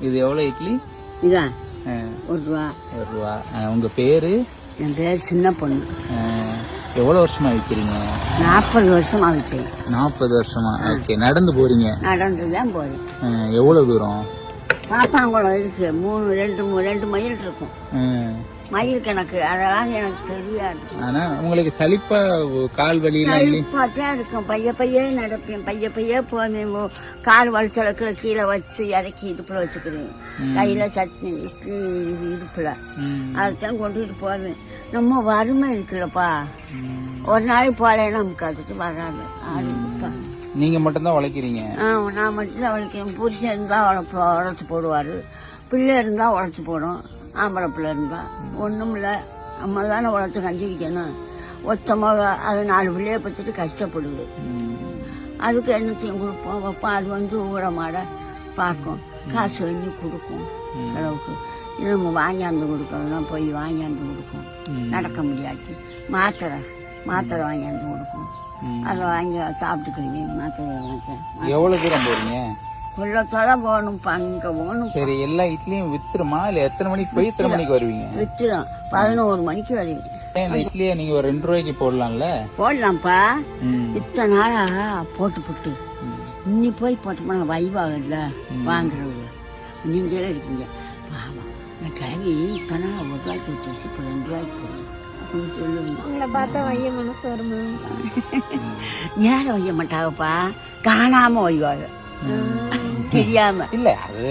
இது எவ்வளோ இட்லி? இதான் ஆ, ஒரு ரூபா. ஒரு ரூபா. உங்க பேரு? என் பேர் சின்ன பொண்ணு. எவ்வளவு வருஷமா விற்கிறீங்க நாற்பது வருஷம் ஆகிட்டேன் நாற்பது வருஷமா? ஓகே நடந்து போறீங்க? நடந்து தான் போறேன் எவ்வளவு தூரம்? பாப்பாங்குளம் இருக்கு. மூணு ரெண்டு ரெண்டு மைல் இருக்கும். மயில் கணக்கு அதெல்லாம் எனக்கு தெரியாது. ஆனா உங்களுக்கு சலிப்பா கால் வலியெல்லாம் தான் இருக்கும். பைய பையே நடப்பேன். பைய பைய போவேன். கால் வலிச்சலக்குல கீழே வச்சு இறக்கி இடுப்புல வச்சுக்கிறேன். கையில சட்னி இட்லி இடுப்புல. அதுதான் கொண்டுட்டு போவேன். நம்ம வறுமை இருக்குல்லப்பா. ஒரு நாளைக்கு போலேன்னா நமக்கு அதுக்கு வராது. நீங்க மட்டும்தான் உழைக்கிறீங்க? ஆ, நான் மட்டும் அவளுக்கு புருஷன் இருந்தா உழைப்பு உழைச்சி போடுவாரு. பிள்ளை இருந்தா உழைச்சி போடும். ஆம்பளை பிள்ளை இருந்தா ஒண்ணும் இல்ல நம்ம தானே உழைச்சி கஞ்சி வைக்கணும் ஒத்த மக அது நாலு பிள்ளைய பத்துட்டு கஷ்டப்படுது. அதுக்கு என்னத்தையும் கொடுப்போம் வைப்போம். அது வந்து ஊற மாட பார்க்கும். காசு எண்ணி கொடுக்கும். இது நம்ம வாங்கியாந்து கொடுக்கணும்னா போய் வாங்கியாந்து கொடுக்கும். நடக்க முடியாது. மாத்திரை மாத்திரை வாங்கியாந்து கொடுக்கும். அதை வாங்கி சாப்பிட்டுக்கிறீங்க. மாத்திரை வாங்க எவ்வளவு தூரம் போறீங்க? உள்ளத்தோட போகணும் அங்க போகணும் சரி எல்லா இட்லியும் வித்துருமா? இல்ல எத்தனை மணிக்கு போய் எத்தனை மணிக்கு வருவீங்க? வித்துடும் பதினோரு மணிக்கு வருவேன் ஏன் இந்த இட்லியை நீங்க ஒரு ரெண்டு ரூபாய்க்கு போடலாம்ல? போடலாம்ப்பா. இத்தனை நாளா போட்டு போட்டு. இன்னி போய் போட்டோம்னா வைவாகல வாங்குறவங்க நீங்களே இருக்கீங்க. பாவம். இந்த கிழவி இத்தனை நாள் ஒரு ரூபாய்க்கு விட்டுச்சு இப்போ ரெண்டு ரூபாய்க்கு போடுது. அப்படின்னு சொல்லுவாங்க உங்களை பார்த்தா வைய மனசு வருமா? நேரம் வைய மாட்டாங்கப்பா. காணாம வைவாங்க தெரியாம. இல்ல அது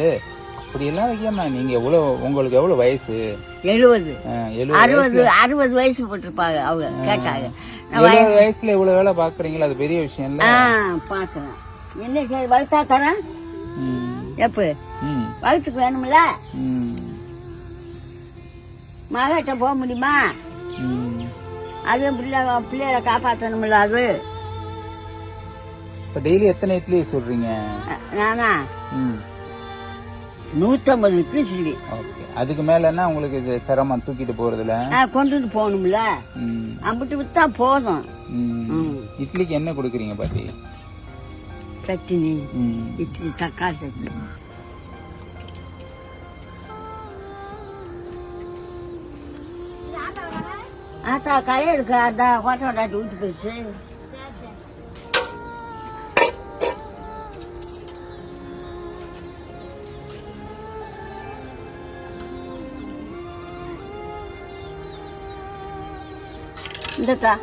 அப்படியெல்லாம் வைக்காம நீங்க எவ்வளவு உங்களுக்கு எவ்வளவு வயசு? எழுபது அறுபது அறுபது வயசு போட்டிருப்பாங்க அவங்க கேட்டாங்க. எழுபது வயசுல இவ்வளவு வேலை பாக்குறீங்களா அது பெரிய விஷயம் இல்ல. பாக்குறேன் என்ன சரி வளர்த்தா தரேன்? எப்ப? வளர்த்துக்கு வேணும்ல? மகிட்ட போக முடியுமா. அது பிள்ளை பிள்ளைகளை காப்பாற்றணும்ல அது? இப்ப டெய்லி எத்தனை இட்லி சொல்றீங்க நானா? ம், நூத்தம்பது இட்லி சொல்லி ஓகே. அதுக்கு மேலன்னா உங்களுக்கு இது சிரமம் தூக்கிட்டு போறதுல? கொண்டுட்டு போகணும்ல? அம்பிட்டு வித்தா போதும். இட்லிக்கு என்ன கொடுக்குறீங்க பாட்டி? சட்னி இட்லி தக்காளி சட்னி. ஆத்தா கரை இருக்கு அதான் ஹோட்டல் வீட்டு போயிடுச்சு. இந்தக்கா.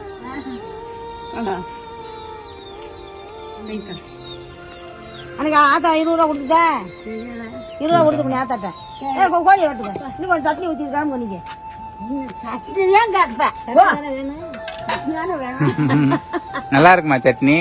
அன்னைக்கு ஆத்தா இருபது ரூபா கொடுத்துட்டா இருபது ரூபா கொடுத்து பண்ணி ஆத்தாட்ட. ஏ கோ- கோழி வெட்டுங்க இன்னும் கொஞ்சம் சட்னி தான் கேட்பேன் வேணும். சட்னி தானே வேணும். நல்லா இருக்குமா சட்னி?